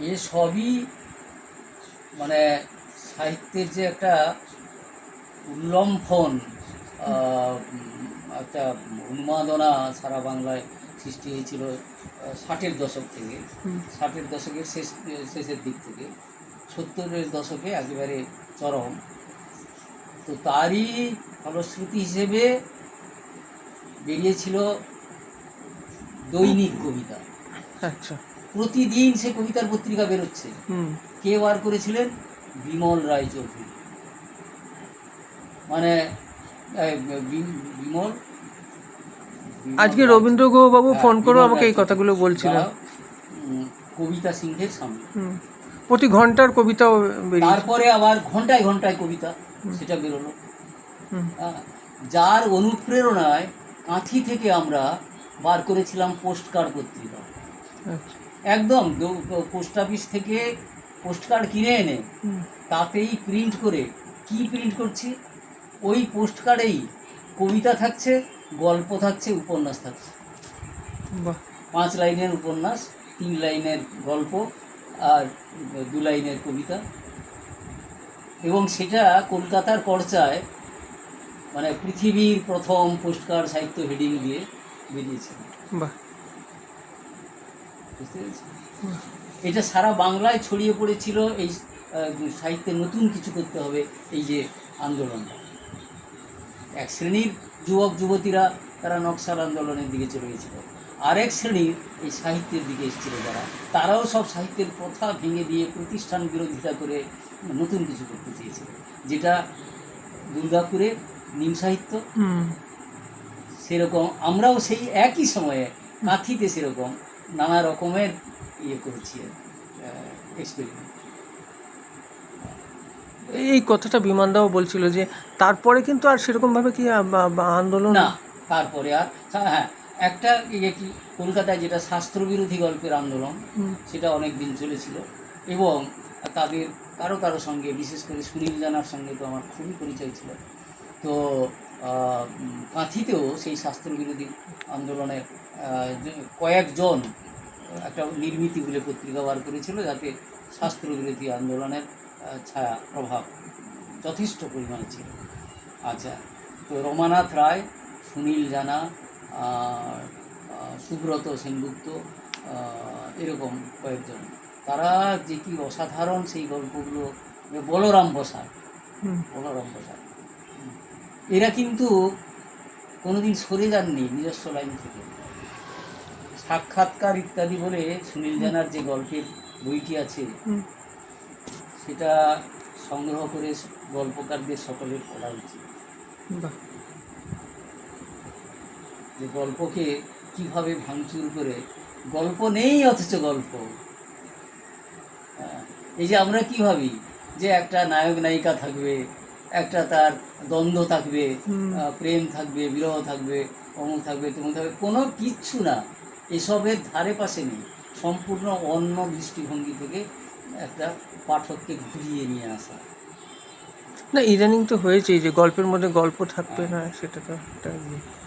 এ সবই মানে সাহিত্যের যে একটা উল্লম্ফন একটা উন্মাদনা সারা বাংলায় সৃষ্টি হয়েছিল ষাটের দশক থেকে। ষাটের দশকের শেষ শেষের দিক থেকে। সত্তরের দশকে একেবারে চরম। তো তারই ফলশ্রুতি হিসেবে বেরিয়েছিল দৈনিক কবিতা। আচ্ছা। প্রতিদিন সে কবিতার পত্রিকা বেরোচ্ছে। কে বার করেছিলেন? বিমল রায় চৌধুরী মানে বিমল? আজকে রবীন্দ্র বাবু হ্যাঁ, ফোন করে আমাকে এই কথাগুলো চৌধুরী, বলছিলেন কবিতা সিংহের সামনে। প্রতি ঘণ্টার কবিতা তারপরে আবার ঘন্টায় ঘন্টায় কবিতা সেটা বেরোলো। হুম। হ্যাঁ, যার অনুপ্রেরণায় কাঁথি থেকে আমরা বার করেছিলাম পোস্ট কার্ড পত্রিকা। আচ্ছা। একদম পোস্ট অফিস থেকে পোস্ট কার্ড কিনে এনে তাতেই প্রিন্ট করে কি প্রিন্ট করছি? ওই পোস্ট কার্ডেই কবিতা থাকছে গল্প থাকছে উপন্যাস থাকছে। পাঁচ লাইনের উপন্যাস তিন লাইনের গল্প আর দু লাইনের কবিতা। এবং সেটা কলকাতার পর্চায় মানে পৃথিবীর প্রথম পোস্টকার্ড সাহিত্য হেডিং দিয়ে বেরিয়েছে। বাহ। বুঝতে পেরেছি এটা সারা বাংলায় ছড়িয়ে পড়েছিল এই সাহিত্যে নতুন কিছু করতে হবে এই যে আন্দোলনটা। এক শ্রেণির যুবক যুবতীরা তারা নকশাল আন্দোলনের দিকে চলে গেছিল। আরেক শ্রেণির এই সাহিত্যের দিকে এসেছিল যারা। তারাও সব সাহিত্যের প্রথা ভেঙে দিয়ে প্রতিষ্ঠান বিরোধিতা করে নতুন কিছু করতে চেয়েছিল। যেটা দুর্গাপুরে নিম সাহিত্য। হুম। সেরকম আমরাও সেই একই সময়ে কাঁথিতে সেরকম নানা রকমের ইয়ে করেছি এক্সপেরিমেন্ট এই কথাটা বিমানদাও বলছিল যে তারপরে কিন্তু আর সেরকমভাবে কি আন্দোলন? না তারপরে আর হ্যাঁ একটা ইয়ে কি কলকাতায় যেটা শাস্ত্রবিরোধী গল্পের আন্দোলন সেটা অনেক দিন চলেছিল এবং তাদের কারও কারও সঙ্গে বিশেষ করে সুনীল জানার সঙ্গে তো আমার খুবই পরিচয় ছিল। তো কাঁথিতেও সেই শাস্ত্রবিরোধী আন্দোলনের কয়েকজন একটা নির্মিতি বলে পত্রিকা বার করেছিল যাতে শাস্ত্রবিরোধী আন্দোলনের ছায়া প্রভাব যথেষ্ট পরিমাণে ছিল। আচ্ছা তো রমানাথ রায় সুনীল জানা সুব্রত সেনগুপ্ত এরকম কয়েকজন। তারা যে কি অসাধারণ সেই গল্পগুলো বলরাম বসাক। বলরাম বসাক। এরা কিন্তু কোনোদিন সরে যাননি নিজস্ব লাইন থেকে। সাক্ষাৎকার ইত্যাদি বলে সুনীল জানার যে গল্পের বইটি আছে সেটা সংগ্রহ করে গল্পকারদের সকলের পড়া উচিত। যে গল্পকে কীভাবে ভাঙচুর করে গল্প নেই অথচ গল্প। এই যে আমরা কি ভাবি যে একটা নায়ক নায়িকা থাকবে একটা তার দ্বন্দ্ব থাকবে প্রেম থাকবে বিরহ থাকবে অমুক থাকবে তমুক থাকবে কোনো কিচ্ছু না। এসবের ধারে পাশে নেই। সম্পূর্ণ অন্য দৃষ্টিভঙ্গি থেকে একটা পাঠককে ঘুরিয়ে নিয়ে আসা। না ইদানিং তো হয়েছেই যে গল্পের মধ্যে গল্প থাকবে না সেটা তো একটা ইয়ে।